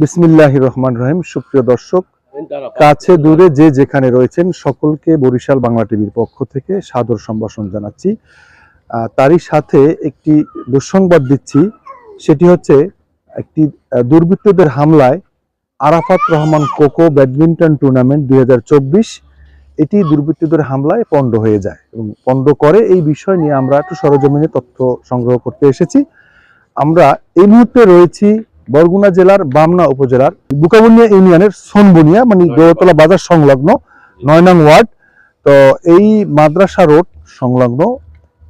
বিসমিল্লাহ রহমান রহিম। সুপ্রিয় দর্শক, কাছে দূরে যে যেখানে রয়েছেন সকলকে বরিশাল বাংলা টিভির পক্ষ থেকে সাদর সম্ভাষণ জানাচ্ছি। তারই সাথে একটি দুঃসংবাদ দিচ্ছি, সেটি হচ্ছে একটি দুর্বৃত্তদের হামলায় আরাফাত রহমান কোকো ব্যাডমিন্টন টুর্নামেন্ট দুই হাজার চব্বিশ, এটি দুর্বৃত্তদের হামলায় পণ্ড হয়ে যায় এবং পণ্ড করে এই বিষয় নিয়ে আমরা একটু সরজমিনে তথ্য সংগ্রহ করতে এসেছি। আমরা এই মুহূর্তে রয়েছি বরগুনা জেলার বামনা উপজেলার বুকাবুনিয়া ইউনিয়নের সোনবুনিয়া মানে দৌলতলা বাজার সংলগ্ন নয় নং ওয়ার্ড। তো এই মাদ্রাসা রোড সংলগ্ন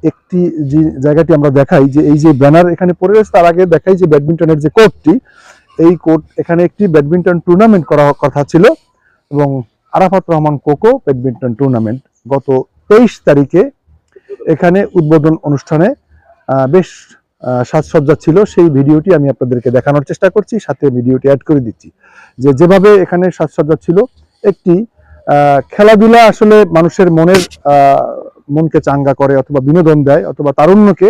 একটি যে জায়গাটি আমরা দেখাই যে এই যে ব্যানার এখানে পড়ে রয়েছে তার আগে দেখাই যে ব্যাডমিন্টনের যে কোর্টটি এই কোর্ট এখানে একটি ব্যাডমিন্টন টুর্নামেন্ট করা কথা ছিল এবং আরাফাত রহমান কোকো ব্যাডমিন্টন টুর্নামেন্ট গত তেইশ তারিখে এখানে উদ্বোধন অনুষ্ঠানে আহ, বেশ সাজসজ্জা ছিল, সেই ভিডিওটি আমি আপনাদেরকে দেখানোর চেষ্টা করছি, সাথে ভিডিওটি অ্যাড করে দিচ্ছি। যে যেভাবে এখানে সাজসজ্জা ছিল, একটি খেলাধুলা আসলে মানুষের মনের মনকে চাঙ্গা করে অথবা বিনোদন দেয় অথবা তারুণ্যকে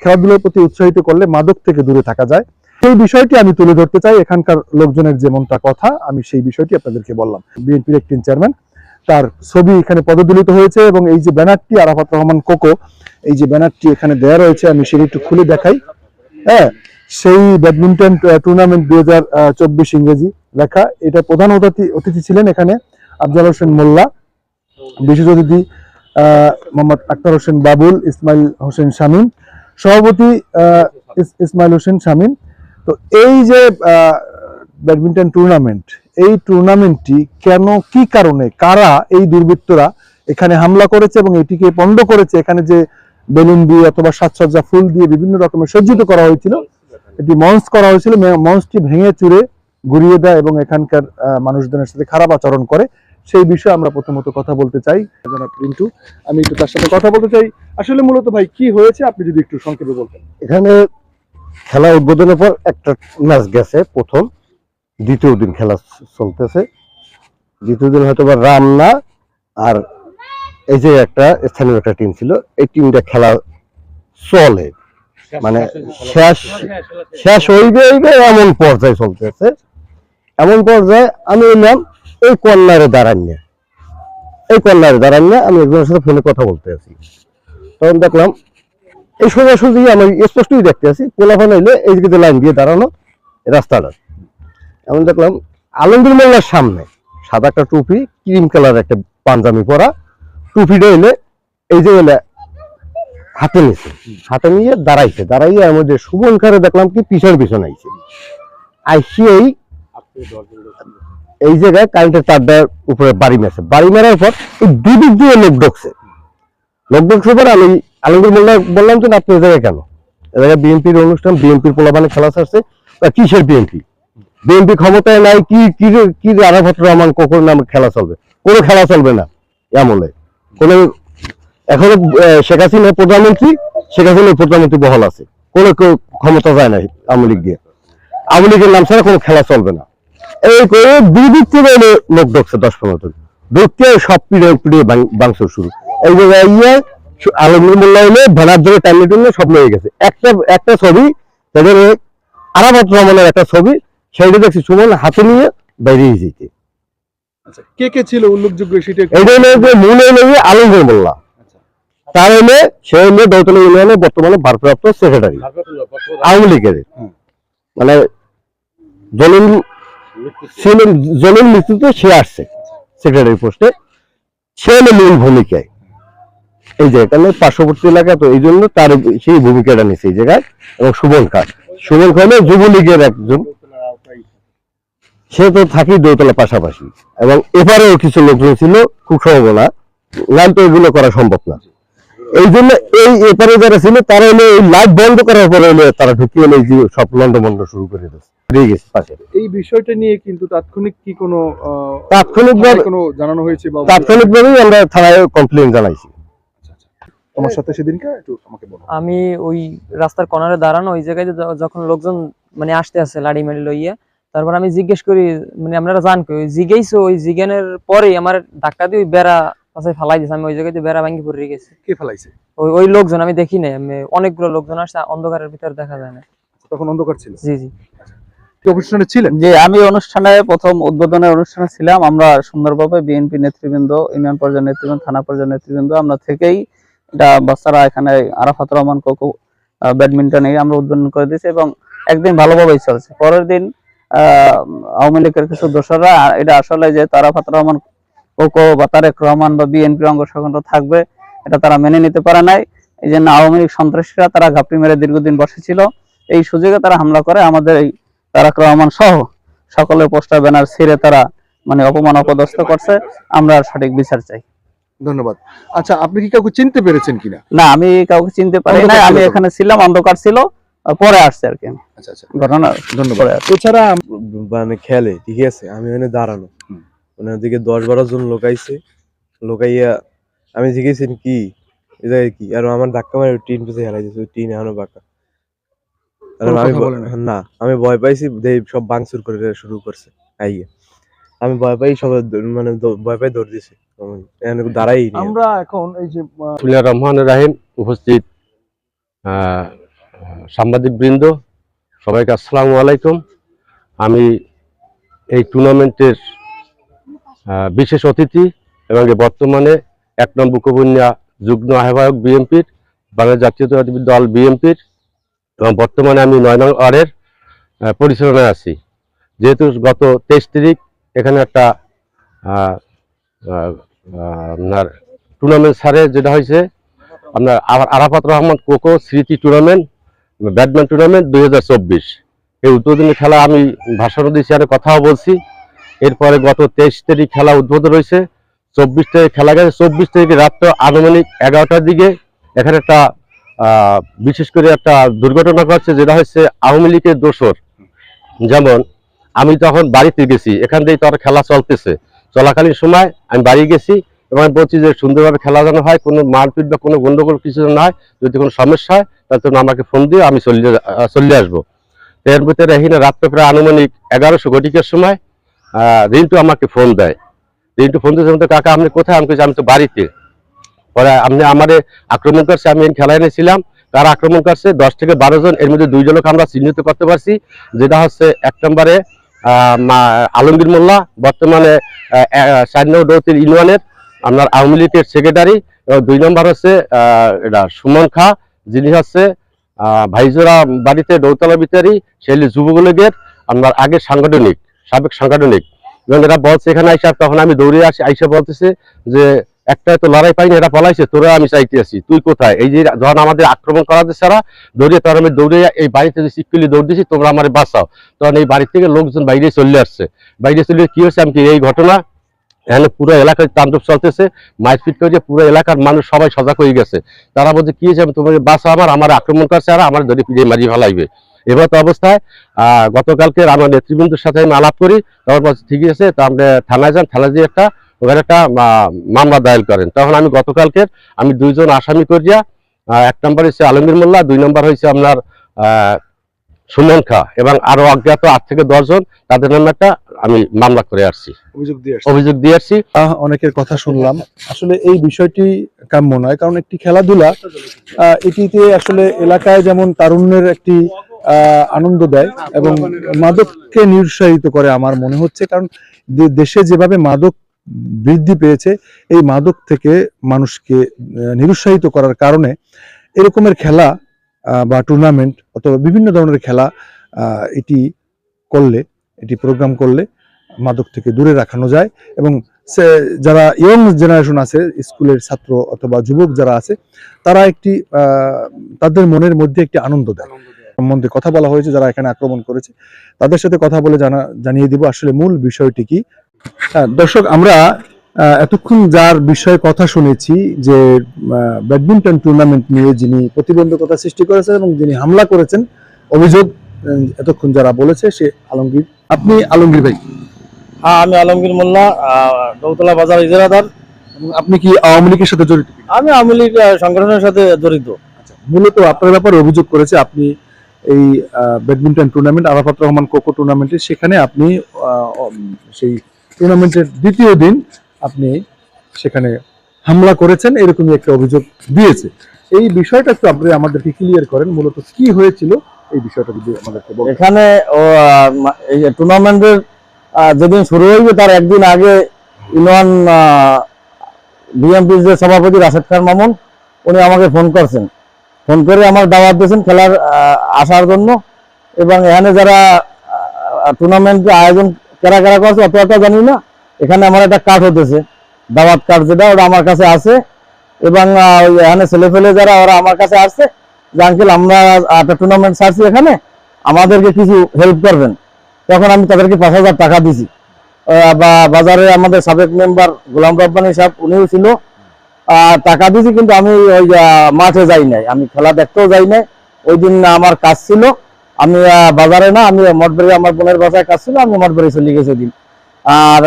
খেলাধুলার প্রতি উৎসাহিত করলে মাদক থেকে দূরে থাকা যায়। সেই বিষয়টি আমি তুলে ধরতে চাই, এখানকার লোকজনের যেমনটা কথা, আমি সেই বিষয়টি আপনাদেরকে বললাম। বিএনপির একটি চেয়ারম্যান, তার ছবি এখানে পদদলিত হয়েছে এবং এই যে ব্যানারটি আরাফাত রহমান কোকো এই যে ব্যানারটি এখানে দেয়া রয়েছে, আমি সেটি একটু খুলে দেখাই। হ্যাঁ সেই ব্যাডমিন্টন টুর্নামেন্ট দুই হাজার চব্বিশ ইংরেজি লেখা। এটা প্রধান অতিথি ছিলেন এখানে আফজাল হোসেন মোল্লা, বিশেষ অতিথি মোহাম্মদ আক্তার হোসেন বাবুল, ইসমাইল হোসেন শামীম, সভাপতি ইসমাইল হোসেন শামীম। তো এই যে ব্যাডমিন্টন টুর্নামেন্ট এই টুর্নামেন্টটি কেন, কি কারণে, কারা এই দুর্বৃত্তরা এখানে হামলা করেছে এবং এটিকে পণ্ড করেছে? এখানে যে বেলুন দিয়ে অথবা সাজসজ্জা ফুল দিয়ে বিভিন্ন রকমের সজ্জিত করা হয়েছিল। এটি মঞ্চ করা হয়েছিল মঞ্চটি ভেঙে চুরে ঘুরিয়ে দেয় এবং এখানকার মানুষজনের সাথে খারাপ আচরণ করে। সেই বিষয়ে আমরা প্রথমত কথা বলতে চাই। রিন্টু, আমি একটু তার সাথে কথা বলতে চাই। আসলে মূলত ভাই, কি হয়েছে? আপনি যদি একটু সংক্ষেপে বলতেন। এখানে খেলা উদ্বোধনের পর একটা ম্যাচ গেছে, প্রথম। দ্বিতীয় দিন খেলা চলতেছে। দ্বিতীয় দিন হয়তো বা রামনা আর এই যে একটা স্থানীয় একটা টিম ছিল, এই টিমটা খেলা চলে। মানে শেষ শেষ হইবে হইবে, এমন পর্যায়ে চলতেছে। এমন পর্যায়ে আমি এলাম এই কর্নারে দাঁড়ান এই কর্নারে দাঁড়ান আমি একজনের সাথে ফোনে কথা বলতে আছি। তখন দেখলাম, এই সোজাসুজি আমি স্পষ্টই দেখতে আছি, কোলাফান হইলে এই দিকে লাইন দিয়ে দাঁড়ানো রাস্তাটা। আমি দেখলাম, আলমগীর মোল্লার সামনে সাদা একটা টুপি, ক্রিম কালার একটা পাঞ্জাবি পরা টুপিটা এলে এই যে এলে হাতে নিয়েছে হাতে নিয়ে দাঁড়াইছে। দাঁড়াইয়ে এর মধ্যে সুমন খারে দেখলাম কি পিছন পিছন আইছে। আইসি এই জায়গায় কারেন্টের তারটার উপরে বাড়ি মেরেছে। বাড়ি মারার পর এই দুদিক দিয়ে লোক ঢুকছে। লোক ঢুকছে পর আমি আলমগীর মোল্লা বললাম যে আপনি জায়গায় কেন? এ জায়গায় বিএনপির অনুষ্ঠান, বিএনপির পোলাপানে খেলা তা কিসের বিএনপি? বিএনপি ক্ষমতায় নাই, কি কি কি রে রহমান কখন নামে খেলা চলবে? কোনো খেলা চলবে না এমলে কোনো, এখনও শেখ হাসিনা প্রধানমন্ত্রী, শেখ হাসিনা প্রধানমন্ত্রী বহাল আছে। কোনো কেউ ক্ষমতা যায় না আওয়ামী লীগ দিয়ে। আওয়ামী লীগের নাম ছাড়া কোনো খেলা চলবে না। এই করে দুই দিক থেকে লোক ঢুকছে দশ পনেরো জন। ঢুকতে সব পিড়ে পিড়ে বাংশ শুরু। এই জায়গায় ইয়ে আলমগীর হলে ভেলার ধরে টাইমে টুমলে সব লয়ে গেছে। একটা একটা ছবি, তাদের আরাফাত রহমানের একটা ছবি, সেইটা দেখছি সুমন হাতে নিয়ে বেরিয়ে যেতে কে কে ছিল উল্লেখযোগ্য সেটা? যে মূল আলমগীর মোল্লা। তার সে দৌতলা ইউনিয়নের বর্তমানে ভারপ্রাপ্ত সেক্রেটারি আওয়ামী লীগের। মানে জলিল ছিলেন জলিল মৃত্যুতে সে আসছে সেক্রেটারি পোস্টে সে হলো মূল ভূমিকায়। এই যে এখানে পার্শ্ববর্তী এলাকা তো এই জন্য তার সেই ভূমিকাটা নিচ্ছে এই জায়গায়। এবং সুমন খান। সুমন খান যুবলীগের একজন। সে তো থাকি দোতলা পাশাপাশি। এবং এপারেও কিছু লোকজন ছিল খুব সম্ভাবনা লাইন তো এগুলো করা সম্ভব না। এই জন্য এই এপারে যারা ছিল তারা হলো এই লাইট বন্ধ করার পরে হলো তারা ঢুকিয়ে এই যে সব লন্ডমন্ড শুরু করে পাশে। এই বিষয়টা নিয়ে কিন্তু তাৎক্ষণিক কি কোনো তাৎক্ষণিকভাবে কোনো জানানো হয়েছে বা তাৎক্ষণিকভাবেই আমরা থানায় কমপ্লেন জানাইছি। তোমার সাথে সেদিনকে একটু আমাকে বলো। আমি ওই রাস্তার কর্নারে দাঁড়ানো ওই জায়গায় যখন লোকজন মানে আসতে আসে লাড়ি মারি লইয়া তারপর আমি জিজ্ঞেস করি মানে আপনারা জান কি ওই জিজ্ঞেসো ওই জিজ্ঞানের পরেই আমার ধাক্কা দিয়ে ওই বেড়া পাশে ফালাই দিয়েছে আমি ওই জায়গায় বেড়া ভাঙ্গি পড়ে গেছি। কে ফেলাইছে? ওই ওই লোকজন আমি দেখি নাই আমি অনেকগুলো লোকজন আসছে অন্ধকারের ভিতরে দেখা যায় না। তখন অন্ধকার ছিল? জি জি। অনুষ্ঠানে ছিলেন? যে আমি অনুষ্ঠানে প্রথম উদ্বোধনের অনুষ্ঠানে ছিলাম আমরা সুন্দরভাবে বিএনপি নেতৃবৃন্দ ইউনিয়ন পর্যায়ের নেতৃবৃন্দ থানা পর্যায়ের নেতৃবৃন্দ আমরা থেকেই এটা বাচ্চারা এখানে আরাফাত রহমান কোকো ব্যাডমিন্টনে আমরা উদ্বোধন করে দিয়েছি এবং একদিন ভালোভাবেই চলছে। পরের দিন আওয়ামী লীগের কিছু দোসররা এটা আসলে যে তারাফাত রহমান কোকো বা তারেক রহমান বা বিএনপি অঙ্গ সংগঠন থাকবে এটা তারা মেনে নিতে পারে নাই। এই জন্য আওয়ামী লীগ সন্ত্রাসীরা তারা ঘাপটি মেরে দীর্ঘদিন বসেছিল। এই সুযোগে তারা হামলা করে আমাদের এই তারাক রহমান সহ সকলের পোস্টার ব্যানার ছিঁড়ে তারা মানে অপমান অপদস্থ করছে। আমরা সঠিক বিচার চাই। ধন্যবাদ। আচ্ছা আপনি কি কাউকে চিনতে পেরেছেন কিনা? না আমি কাউকে চিনতে পারি না আমি এখানে ছিলাম অন্ধকার ছিল। পরে আসছে আর কি। আমি। আচ্ছা আচ্ছা। ঘটনা ধন্যবাদ। পরে আসছে। এছাড়া মানে খেলে ঠিক আছে? আমি ওখানে দাঁড়ানো। মানে ওদিকে দশ বারো জন লোকাইছে লোকাইয়া আমি জিজ্ঞেসি কি? এই কি? আর আমার ধাক্কা মারে টিন পেছে হেলাই দিয়েছে টিন এখনও বাঁকা? না আমি ভয় পাইছি দেই সব বাংসুর করে শুরু করছে আইয়ে। আমি ভয় পাই সব মানে ভয় পাই দৌড় দিছি। দাঁড়াই আমরা এখন এই যে রহমান রাহিম উপস্থিত সাংবাদিক বৃন্দ সবাইকে আসসালামু আলাইকুম। আমি এই টুর্নামেন্টের বিশেষ অতিথি এবং বর্তমানে এক নম্বর কবন্যা যুগ্ম আহ্বায়ক বিএনপির বাংলা জাতীয়তাবাদী দল বিএনপির এবং বর্তমানে আমি নয় নং ওয়ার্ডের পরিচালনায় আছি। যেহেতু গত তেইশ তারিখ এখানে একটা আপনার টুর্নামেন্ট সারে যেটা হয়েছে, আপনার আরাফাত রহমান কোকো স্মৃতি টুর্নামেন্ট ব্যাডমিন্টন টুর্নামেন্ট দুই হাজার চব্বিশ। এই উদ্বোধনী খেলা আমি ভাষণ দিয়েছি, আর কথাও বলছি। এরপরে গত তেইশ তারিখ খেলা উদ্বোধন হয়েছে। চব্বিশ তারিখ খেলা গেছে। চব্বিশ তারিখে রাত্র আনুমানিক এগারোটার দিকে এখানে একটা বিশেষ করে একটা দুর্ঘটনা ঘটছে, যেটা হচ্ছে আওয়ামী লীগের দোসর যেমন, আমি তখন বাড়িতে গেছি, এখান থেকেই তো খেলা চলতেছে। চলাকালীন সময় আমি বাড়ি গেছি এবং বলছি যে সুন্দরভাবে খেলা যেন হয়, কোনো মারপিট বা কোনো গন্ডগোল কিছু যেন হয়, যদি কোনো সমস্যা হয় তাহলে জন্য আমাকে ফোন দিয়ে আমি চলে চলে আসব। এর ভিতরে এখানে রাত্রে প্রায় আনুমানিক এগারোশো ঘটিকের সময় রিন্টু আমাকে ফোন দেয়। রিন্টু ফোন দিয়ে বলতে, কাকা আপনি কোথায়? আমি আমি তো বাড়িতে। পরে আপনি আমারে আক্রমণ করছে আমি খেলায় এনেছিলাম। তারা আক্রমণ করছে দশ থেকে বারো জন এর মধ্যে দুইজনকে আমরা চিহ্নিত করতে পারছি যেটা হচ্ছে এক নম্বরে আলমগীর মোল্লা বর্তমানে নম্বর দৌতির ইউনিয়নের আপনার আওয়ামী লীগের সেক্রেটারি এবং দুই নম্বর হচ্ছে এটা সুমন খা যিনি হচ্ছে ভাইজোরা বাড়িতে দৌতলা বিচারি সেলি যুবক লীগের আপনার আগের সাংগঠনিক, সাবেক সাংগঠনিক। এবং এরা বলছে, এখানে আইসা, তখন আমি দৌড়ে আসি, আইসা বলতেছে যে, একটা তো লড়াই পাইনি এটা পলাইছে, তোরা আমি চাইতে আছি তুই কোথায়? এই যে যখন আমাদের আক্রমণ করা এরা দৌড়ে তখন আমি দৌড়ে, এই বাড়িতে যে সিকুলি দৌড় দিছি, তোমরা আমার বাঁচাও। তখন এই বাড়ি থেকে লোকজন বাইরে চলে আসছে। বাইরে চলে কি হচ্ছে আমি এই ঘটনা এখানে পুরো এলাকায় তাণ্ডব চলতেছে, মারপিট করে পুরো এলাকার মানুষ সবাই সজাগ হয়ে গেছে। তারা বলছে, কি হয়েছে? তোমার বাসা আমার আমার আক্রমণ করছে আর আমার ধরে ফিরে মারি ফেলাইবে। এবার তো অবস্থায় গতকালকে আমার নেতৃবৃন্দের সাথে আমি আলাপ করি, তারপর বলছে, ঠিক আছে, তো আপনি থানায় যান, থানায় দিয়ে একটা, ওখানে একটা মামলা দায়ের করেন। তখন আমি গতকালকে আমি দুইজন আসামি করিয়া এক নম্বর হচ্ছে আলমগীর মোল্লা, দুই নম্বর হয়েছে আপনার সুমন খা এবং আরও অজ্ঞাত আট থেকে দশজন তাদের নামে একটা আমি মামলা করে আসছি। অভিযোগ দিয়ে অভিযোগ দিয়ে আসছি। আহ, অনেকের কথা শুনলাম। আসলে এই বিষয়টি কাম্য নয় কারণ একটি খেলাধুলা আহ, এটিতে আসলে এলাকায় যেমন তারুণ্যের একটি আহ, আনন্দ দেয় এবং মাদককে নিরুৎসাহিত করে আমার মনে হচ্ছে কারণ দেশে যেভাবে মাদক বৃদ্ধি পেয়েছে এই মাদক থেকে মানুষকে নিরুৎসাহিত করার কারণে এরকমের খেলা বা টুর্নামেন্ট অথবা বিভিন্ন ধরনের খেলা এটি করলে এটি প্রোগ্রাম করলে মাদক থেকে দূরে রাখানো যায় এবং সে- যারা ইয়ং জেনারেশন আছে স্কুলের ছাত্র অথবা যুবক যারা আছে তারা একটি তাদের মনের মধ্যে একটি আনন্দ দেয়। সম্বন্ধে কথা বলা হয়েছে যারা এখানে আক্রমণ করেছে তাদের সাথে কথা বলে জানা জানিয়ে দিব আসলে মূল বিষয়টি কি। হ্যাঁ, দর্শক আমরা এতক্ষণ যার বিষয়ে কথা শুনেছি যে ব্যাডমিন্টন টুর্নামেন্ট নিয়ে যিনি প্রতিবন্ধকতা সৃষ্টি করেছেন এবং যিনি হামলা করেছেন অভিযোগ এতক্ষণ যারা বলেছে সে আলমগীর। আপনি আলমগীর ভাই। হ্যাঁ আমি আলমগীর মোল্লা দৌতলা বাজার ইজারাদার। এবং আপনি কি আওয়ামী লীগের সাথে জড়িত? আমি আওয়ামী লীগ সংগঠনের সাথে জড়িত। মূলত আপনার ব্যাপারে অভিযোগ করেছে আপনি এই ব্যাডমিন্টন টুর্নামেন্ট আরাফাত রহমান কোকো টুর্নামেন্টে সেখানে আপনি সেই টুর্নামেন্টের দ্বিতীয় দিন আপনি সেখানে হামলা করেছেন, এরকমই একটা অভিযোগ দিয়েছে। এই বিষয়টা একটু আপনি আমাদেরকে ক্লিয়ার করেন, মূলত কি হয়েছিল? এই বিষয়টা যদি আমাদেরকে এখানে টুর্নামেন্টের যেদিন শুরু হইবে, তার একদিন আগে ইউনিয়ন বিএমপির যে সভাপতি রাশেদ খান মামুন, উনি আমাকে ফোন করছেন। ফোন করে আমার দাওয়াত দিয়েছেন খেলার আসার জন্য। এবং এখানে যারা টুর্নামেন্ট আয়োজন কারা কারা করছে অত অত জানি না। এখানে আমার একটা কার্ড হতেছে, দাওয়াত কার্ড যেটা, ওটা আমার কাছে আছে। এবং এখানে ছেলে ফেলে যারা, ওরা আমার কাছে আসছে। যে, আঙ্কেল, আমরা একটা টুর্নামেন্ট ছাড়ছি এখানে, আমাদেরকে কিছু হেল্প করবেন। তখন আমি তাদেরকে পাঁচ হাজার টাকা দিছি। বা বাজারে আমাদের সাবেক মেম্বার গোলাম রব্বানি সাহেব, উনিও ছিল। টাকা দিছি, কিন্তু আমি ওই মাঠে যাই নাই। আমি খেলা দেখতেও যাই নাই। ওই দিন আমার কাজ ছিল। আমি বাজারে না, আমি মঠবাড়ি, আমার বোনের বাসায় কাজ ছিল, আমি মঠবাড়ি চলে গেছি ওই দিন। আর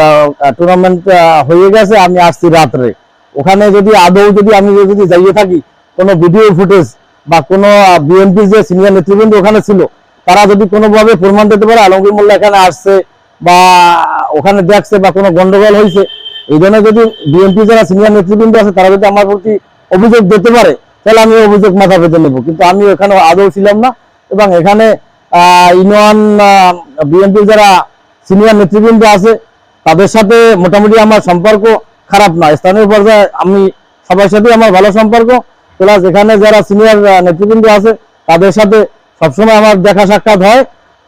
টুর্নামেন্ট হয়ে গেছে, আমি আসছি রাত্রে। ওখানে যদি আদৌ যদি আমি যদি যাইয়ে থাকি, কোনো ভিডিও ফুটেজ বা কোনো বিএনপি যে সিনিয়র নেতৃবৃন্দ ওখানে ছিল, তারা যদি কোনোভাবে প্রমাণ দিতে পারে, আলমগীর মোল্লা এখানে আসছে বা ওখানে দেখছে বা কোনো গন্ডগোল হয়েছে, এই জন্য যদি বিএনপি যারা সিনিয়র নেতৃবৃন্দ আছে, তারা যদি আমার প্রতি অভিযোগ দিতে পারে, তাহলে আমি অভিযোগ মাথা পেতে নেব। কিন্তু আমি ওখানে আদৌ ছিলাম না এবং এখানে ইউনিয়ন বিএনপি যারা সিনিয়র নেতৃবৃন্দ আছে তাদের সাথে মোটামুটি আমার সম্পর্ক খারাপ না। স্থানীয় পর্যায়ে আমি সবার সাথে আমার ভালো সম্পর্ক। প্লাস এখানে যারা সিনিয়র নেতৃবৃন্দ আছে, তাদের সাথে সবসময় আমার দেখা সাক্ষাৎ হয়।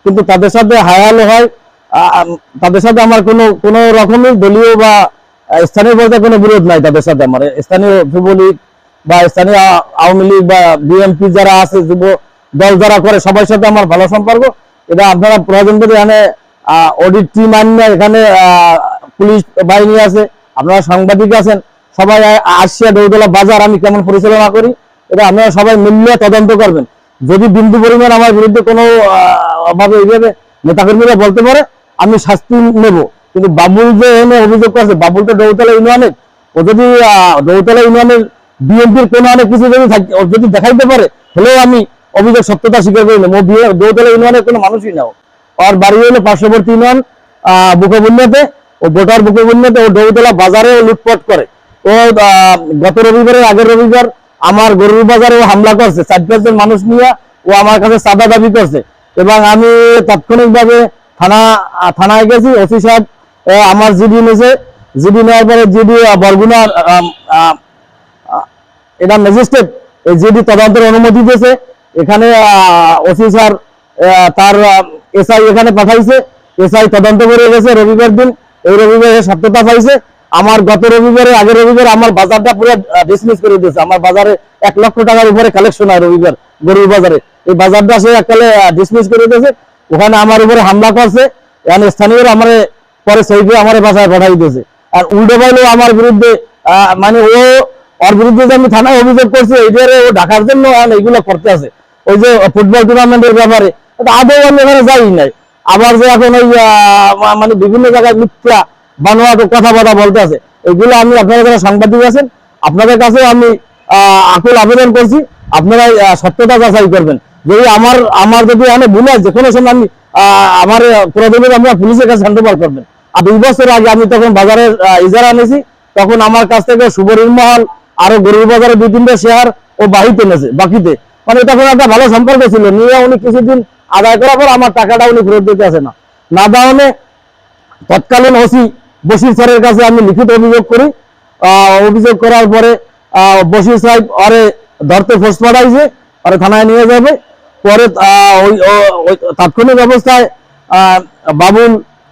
কিন্তু তাদের সাথে হায়ালো হয়। তাদের সাথে আমার কোনো কোনো রকমের দলীয় বা স্থানীয় পর্যায়ে কোনো বিরোধ নাই তাদের সাথে আমার। স্থানীয় যুবলীগ বা স্থানীয় আওয়ামী লীগ বা বিএনপি যারা আছে, যুব দল যারা করে, সবার সাথে আমার ভালো সম্পর্ক। এটা আপনারা প্রয়োজন করে এখানে অডিট টিম আনিয়ে এখানে পুলিশ বাহিনী আছে, আপনারা সাংবাদিক আছেন, সবাই আসিয়া দৌদলা বাজার, আমি কেমন পরিচালনা করি, এটা আপনারা সবাই মিলিয়ে তদন্ত করবেন। যদি বিন্দু পরিমাণ আমার বিরুদ্ধে কোনো ভাবে এইভাবে নেতাকর্মীরা বলতে পারে, আমি শাস্তি নেব। কিন্তু বাবুল যে এনে অভিযোগ করছে, বাবুল তো দৌতলা ইউনিয়নের ও যদি দৌতলা ইউনিয়নের বিএনপির কোনো অনেক কিছু যদি ও যদি দেখাইতে পারে, হলেও আমি অভিযোগ সত্যতা স্বীকার করি নেব দৌতলা ইউনিয়নের কোনো মানুষই নাও আর বাড়ি হলো পার্শ্ববর্তী ইউনিয়ন বুকবন্যাতে। ও ভোটার বুকবন্যাতে, ও দৌতলা বাজারে লুটপাট করে। ও গত রবিবারের আগের রবিবার আমার গরুর বাজারে ও হামলা করছে। চার পাঁচজন মানুষ নিয়ে ও আমার কাছে চাঁদা দাবি করছে। এবং আমি তাৎক্ষণিকভাবে থানা থানায় গেছি। ওসি সাহেব আমার জিডি নিয়েছে। জিডি নেওয়ার পরে জিডি বরগুনার এটা ম্যাজিস্ট্রেট, এই জিডি তদন্তের অনুমতি দিয়েছে। এখানে ওসি স্যার তার এসআই এখানে পাঠাইছে। এসআই তদন্ত করে গেছে রবিবার দিন। এই রবিবারে সত্যতা পাইছে। আমার গত রবিবারে, আগের রবিবারে আমার বাজারটা পুরো ডিসমিস করে দিয়েছে। আমার বাজারে এক লক্ষ টাকার উপরে কালেকশন হয় রবিবার, গরুর বাজারে। এই বাজারটা সে এককালে ডিসমিস করে দিয়েছে। ওখানে আমার উপরে হামলা করছে। এখানে স্থানীয়রা আমার, পরে সেইকে আমার বাসায় পাঠাই দিয়েছে। আর উল্টো পাইলেও আমার বিরুদ্ধে মানে ও, ওর বিরুদ্ধে যে আমি থানায় অভিযোগ করছি এইটারে ও ঢাকার জন্য এইগুলো করতে আছে। ওই যে ফুটবল টুর্নামেন্টের ব্যাপারে আদৌ আমি এখানে যাই নাই। আবার যে এখন ওই মানে বিভিন্ন জায়গায় মিথ্যা বানোয়া কথাবার্তা বলতে আছে, এগুলো আমি আপনারা যারা সাংবাদিক আছেন, আপনাদের কাছে আমি আকুল আবেদন করছি, আপনারা সত্যতা যাচাই করবেন। যদি আমার আমার যদি এখানে ভুল যে কোনো সময় আমি আমার প্রতিবেদন আমরা পুলিশের কাছে হ্যান্ডওভার করবেন। আর দুই বছর আগে আমি তখন বাজারে ইজারা এনেছি, তখন আমার কাছ থেকে সুবরীর মহল আরও গরিব বাজারে দুই তিনটা শেয়ার ও বাহিতে এনেছে, বাকিতে। মানে তখন একটা ভালো সম্পর্ক ছিল, নিয়ে উনি কিছুদিন আদায় করার পর আমার টাকাটা উনি ফেরত দিতে আসে না। না দেওয়ানে তৎকালীন ওসি বশির স্যারের কাছে আমি লিখিত অভিযোগ করি। অভিযোগ করার পরে বসির সাহেব আরে ধরতে ফোর্স পাঠাইছে, আরে থানায় নিয়ে যাবে। পরে ওই তাৎক্ষণিক অবস্থায় বাবুল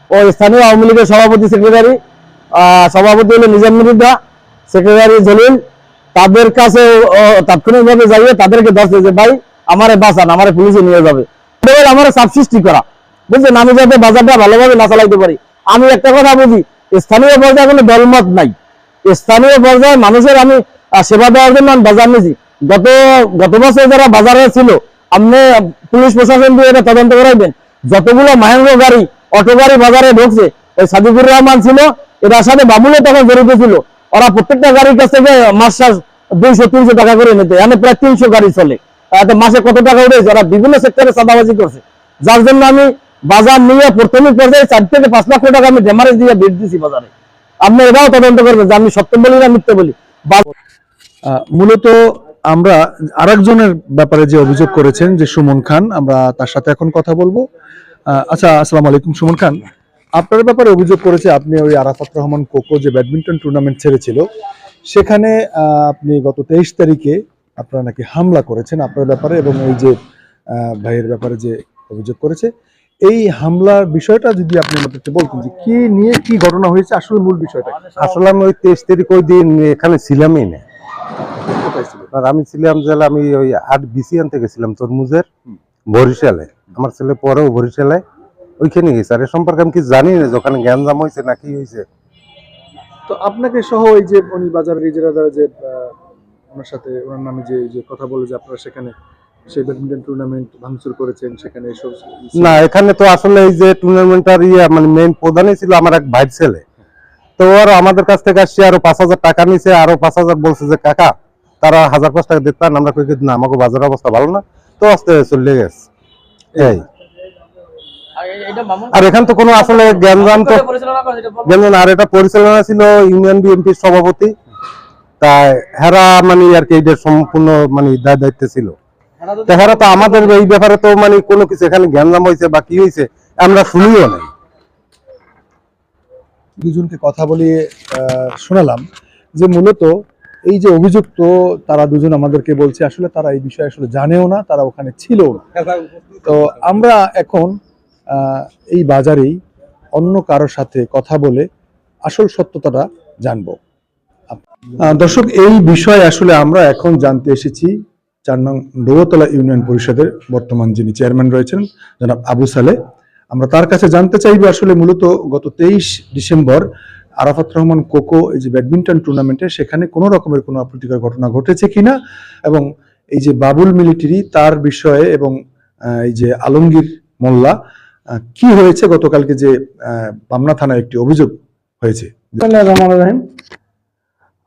ও স্থানীয় আওয়ামী লীগের সভাপতি সেক্রেটারি সভাপতি হলো নিজাম মিরিদা সেক্রেটারি জলিল। তাদের কাছে তাৎক্ষণিকভাবে যাইয়ে তাদেরকে ধরছে যে, ভাই, আমারে বাঁচান, আমারে পুলিশে নিয়ে যাবে। আমার চাপ সৃষ্টি করা। বুঝছেন? আমি যাতে বাজারটা ভালোভাবে না চালাইতে পারি। আমি একটা কথা বুঝি, স্থানীয় পর্যায়ে কোনো দলমত নাই। স্থানীয় পর্যায়ে মানুষের আমি সেবা দেওয়ার জন্য আমি বাজার নিয়েছি। গত গত বছর যারা বাজারে ছিল, আপনি পুলিশ প্রশাসন দিয়ে এটা তদন্ত করাইবেন। যতগুলো মাহেন্দ্র গাড়ি, অটো গাড়ি বাজারে ঢুকছে, ওই সাদিকুর রহমান ছিল, এটার সাথে বাবুলে তখন জড়িত ছিল। ওরা প্রত্যেকটা গাড়ির কাছ থেকে মাস দুইশো, তিনশো টাকা করে নিতে। এখানে প্রায় তিনশো গাড়ি চলে। মাসে কত টাকা উঠেছে ওরা বিভিন্ন সেক্টরে চাঁদাবাজি করছে। যার জন্য আমি বাজার নিয়ে প্রাথমিক পর্যায়ে চার থেকে পাঁচ লাখ টাকা আমি ডেমারেজ দিয়ে বিট দিছি বাজারে। আপনি এটাও তদন্ত করবেন যে আমি সত্য বলি না মিথ্যে বলি। মূলত আমরা আরেকজনের ব্যাপারে যে অভিযোগ করেছেন যে সুমন খান, আমরা তার সাথে এখন কথা বলব। আচ্ছা আসসালামু আলাইকুম, সুমন খান। আপনার ব্যাপারে অভিযোগ করেছে আপনি ওই আরাফাত রহমান কোকো যে ব্যাডমিন্টন টুর্নামেন্ট ছেড়েছিল। সেখানে আপনি গত তেইশ তারিখে আপনারা নাকি হামলা করেছেন আপনার ব্যাপারে এবং এই যে ভাইয়ের ব্যাপারে যে অভিযোগ করেছে এই হামলার বিষয়টা যদি আপনি একটু বলতেন যে কি নিয়ে কি ঘটনা হয়েছে আসলে মূল বিষয়টা আসলে আমি ওই তেইশ তারিখ ওই দিন এখানে ছিলামই না। আর আমি ছিলাম যে আমি ওই আট বিসিএন থেকে ছিলাম তরমুজের বরিশালে। আমার ছেলে পরেও বরিশালে। ওইখানে গেছে। আর এ সম্পর্কে আমি কি জানি না যে ওখানে গ্যাঞ্জাম হয়েছে না কি হয়েছে। তো আপনাকে সহ এই যে উনি বাজারের যে আহ, ওনার সাথে ওনার নামে যে যে কথা বলে যে আপনারা সেখানে সেই ব্যাডমিন্টন টুর্নামেন্ট ভাঙচুর করেছেন সেখানে এসব না এখানে তো আসলে এই যে টুর্নামেন্টটার ইয়ে মানে মেইন প্রধানই ছিল আমার এক ভাইয়ের ছেলে। তো ওর আমাদের কাছ থেকে আসছে আরও পাঁচ হাজার টাকা নিছে আরও পাঁচ হাজার বলছে যে কাকা তারা হাজার পাঁচ টাকা দিতেন আমরা কই না আমাকে বাজারের অবস্থা ভালো না। তো আস্তে চলে গেছে। এই। আর এখান তো কোনো আসলে জ্ঞানদান তো জ্ঞানদান আর এটা পরিচালনা ছিল ইউনিয়ন বিএনপির সভাপতি তাই হেরা মানে আর কি এটা সম্পূর্ণ মানে দায় দায়িত্ব ছিল। তো হেরা তো আমাদের এই ব্যাপারে তো মানে কোনো কিছু এখানে জ্ঞানদাম হয়েছে বা কি হয়েছে আমরা শুনিও নাই। দুজনকে কথা বলিয়ে শোনালাম যে মূলত এই যে অভিযুক্ত তারা দুজন আমাদেরকে বলছে আসলে তারা এই বিষয়ে আসলে জানেও না তারা ওখানে ছিল তো আমরা এখন আহ, এই বাজারেই অন্য কারোর সাথে কথা বলে আসল সত্যতাটা জানব। দর্শক, এই বিষয়ে আসলে আমরা এখন জানতে এসেছি চার নং দৌতলা ইউনিয়ন পরিষদের বর্তমান যিনি চেয়ারম্যান রয়েছেন, জনাব আবু সালে। আমরা তার কাছে জানতে চাইব আসলে মূলত গত তেইশ ডিসেম্বর আরাফাত রহমান কোকো এই যে ব্যাডমিন্টন টুর্নামেন্টে সেখানে কোনো রকমের কোনো আপত্তিকর ঘটনা ঘটেছে কিনা এবং এই যে বাবুল মিলিটারি তার বিষয়ে এবং এই যে আলমগীর মোল্লা কি হয়েছে? গতকালকে যে পাবনা থানায় একটি অভিযোগ হয়েছে।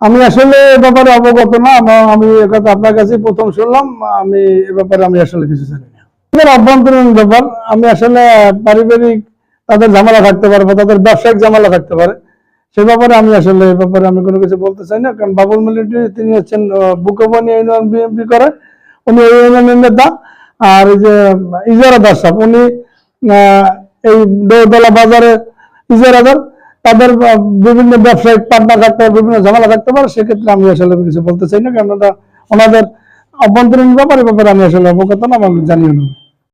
আমি আসলে এ ব্যাপারে অবগত না আমি কথা আপনার কাছে প্রথম শুনলাম, আমি এ ব্যাপারে আমি আসলে কিছু জানি না। অভ্যন্তরীণ ব্যাপার, আমি আসলে পারিবারিক তাদের ঝামেলা থাকতে পারে বা তাদের ব্যবসায়িক ঝামেলা থাকতে পারে, সে ব্যাপারে আমি আসলে এ ব্যাপারে আমি কোনো কিছু বলতে চাই না, কারণ বাবুল মিলিটারি তিনি হচ্ছেন বুকবানি ইউনিয়ন বিএনপি করে, উনি ইউনিয়নের নেতা, আর এই যে ইজারাদার সাহেব, উনি এই দৌদলা বাজারে ইজারাদার তাদের বিভিন্ন ব্যবসায়িক পান্না থাকতে পারে, বিভিন্ন ঝামেলা থাকতে পারে, সেক্ষেত্রে আমি আসলে কিছু বলতে চাই না কেননা ওনাদের অভ্যন্তরীণ ব্যাপার ব্যাপারে আমি আসলে অবগত না, আমি জানিও না।